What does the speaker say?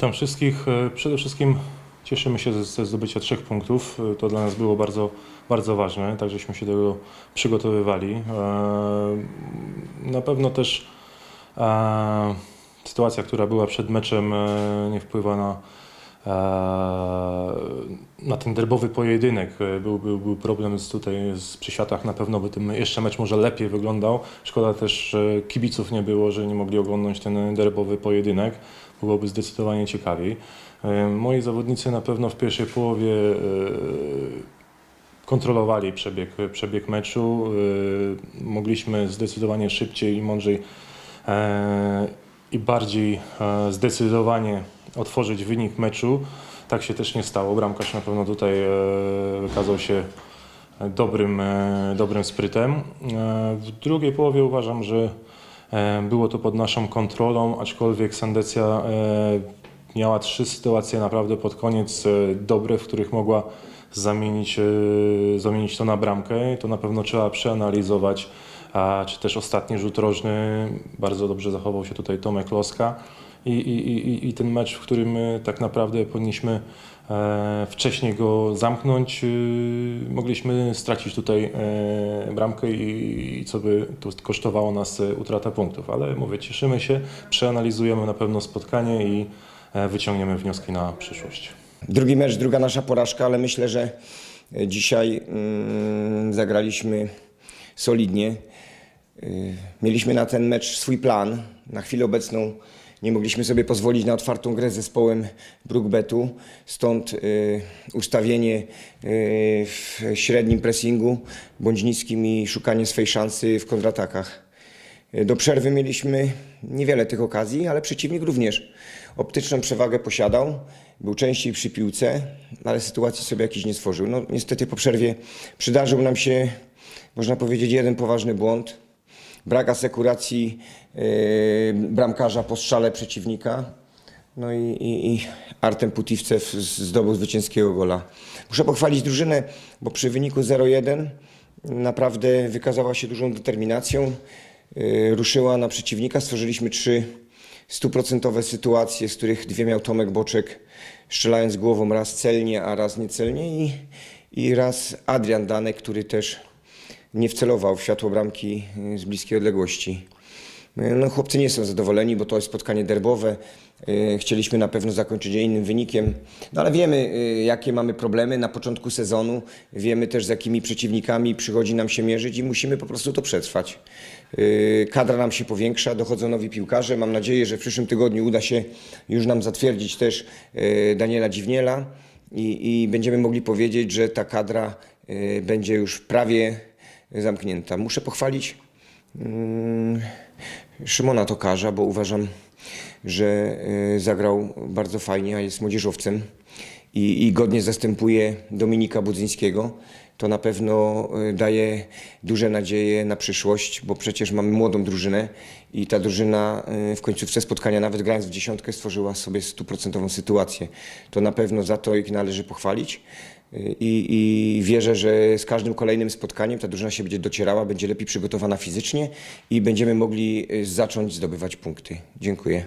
Witam wszystkich. E, Przede wszystkim cieszymy się ze, zdobycia trzech punktów. E, To dla nas było bardzo, bardzo ważne, tak żeśmy się do tego przygotowywali. E, Na pewno też sytuacja, która była przed meczem, nie wpływa na, na ten derbowy pojedynek. E, Był, był, był problem z tutaj z przy światach, na pewno by tym jeszcze mecz może lepiej wyglądał. Szkoda też, że kibiców nie było, że nie mogli oglądać ten derbowy pojedynek. Byłoby zdecydowanie ciekawiej. E, Moi zawodnicy na pewno w pierwszej połowie e, kontrolowali przebieg, przebieg meczu. E, Mogliśmy zdecydowanie szybciej i mądrzej i bardziej e, zdecydowanie otworzyć wynik meczu. Tak się też nie stało. Bramkarz na pewno tutaj e, wykazał się dobrym, e, dobrym sprytem. W drugiej połowie uważam, że było to pod naszą kontrolą, aczkolwiek Sandecja miała trzy sytuacje naprawdę pod koniec dobre, w których mogła zamienić, zamienić to na bramkę. To na pewno trzeba przeanalizować. A czy też ostatni rzut rożny, bardzo dobrze zachował się tutaj Tomek Loska. I, i, i, I ten mecz, w którym my tak naprawdę powinniśmy e, wcześniej go zamknąć, e, mogliśmy stracić tutaj e, bramkę i, co by to kosztowało nas e, utrata punktów. Ale mówię, cieszymy się, przeanalizujemy na pewno spotkanie i e, wyciągniemy wnioski na przyszłość. Drugi mecz, druga nasza porażka, ale myślę, że e, dzisiaj mm, zagraliśmy solidnie. Y, Mieliśmy na ten mecz swój plan. Na chwilę obecną nie mogliśmy sobie pozwolić na otwartą grę z zespołem Brookbetu, stąd y, ustawienie y, w średnim pressingu bądź niskim i szukanie swej szansy w kontratakach. Do przerwy mieliśmy niewiele tych okazji, ale przeciwnik również optyczną przewagę posiadał, był częściej przy piłce, ale sytuacji sobie jakiś nie stworzył. No, niestety po przerwie przydarzył nam się, można powiedzieć, jeden poważny błąd. Brak asekuracji yy, bramkarza po strzale przeciwnika. No i, i, i Artem Putiwcew zdobył zwycięskiego gola. Muszę pochwalić drużynę, bo przy wyniku 0-1 naprawdę wykazała się dużą determinacją. Yy, Ruszyła na przeciwnika, stworzyliśmy trzy stuprocentowe sytuacje, z których dwie miał Tomek Boczek, strzelając głową raz celnie, a raz niecelnie i, i raz Adrian Danek, który też nie wcelował w światło bramki yy, z bliskiej odległości. No, chłopcy nie są zadowoleni, bo to jest spotkanie derbowe. Yy, Chcieliśmy na pewno zakończyć je innym wynikiem, no ale wiemy, jakie mamy problemy na początku sezonu. Wiemy też, z jakimi przeciwnikami przychodzi nam się mierzyć i musimy po prostu to przetrwać. Kadra nam się powiększa, dochodzą nowi piłkarze. Mam nadzieję, że w przyszłym tygodniu uda się już nam zatwierdzić też Daniela Dziwniela i, i będziemy mogli powiedzieć, że ta kadra będzie już prawie zamknięta. Muszę pochwalić Mm, Szymona Tokarza, bo uważam, że y, zagrał bardzo fajnie, a jest młodzieżowcem i, i godnie zastępuje Dominika Budzyńskiego. To na pewno y, daje duże nadzieje na przyszłość, bo przecież mamy młodą drużynę i ta drużyna y, w końcówce spotkania, nawet grając w dziesiątkę, stworzyła sobie stuprocentową sytuację. To na pewno za to ich należy pochwalić. I, I wierzę, że z każdym kolejnym spotkaniem ta drużyna się będzie docierała, będzie lepiej przygotowana fizycznie i będziemy mogli y, zacząć zdobywać punkty. Dziękuję.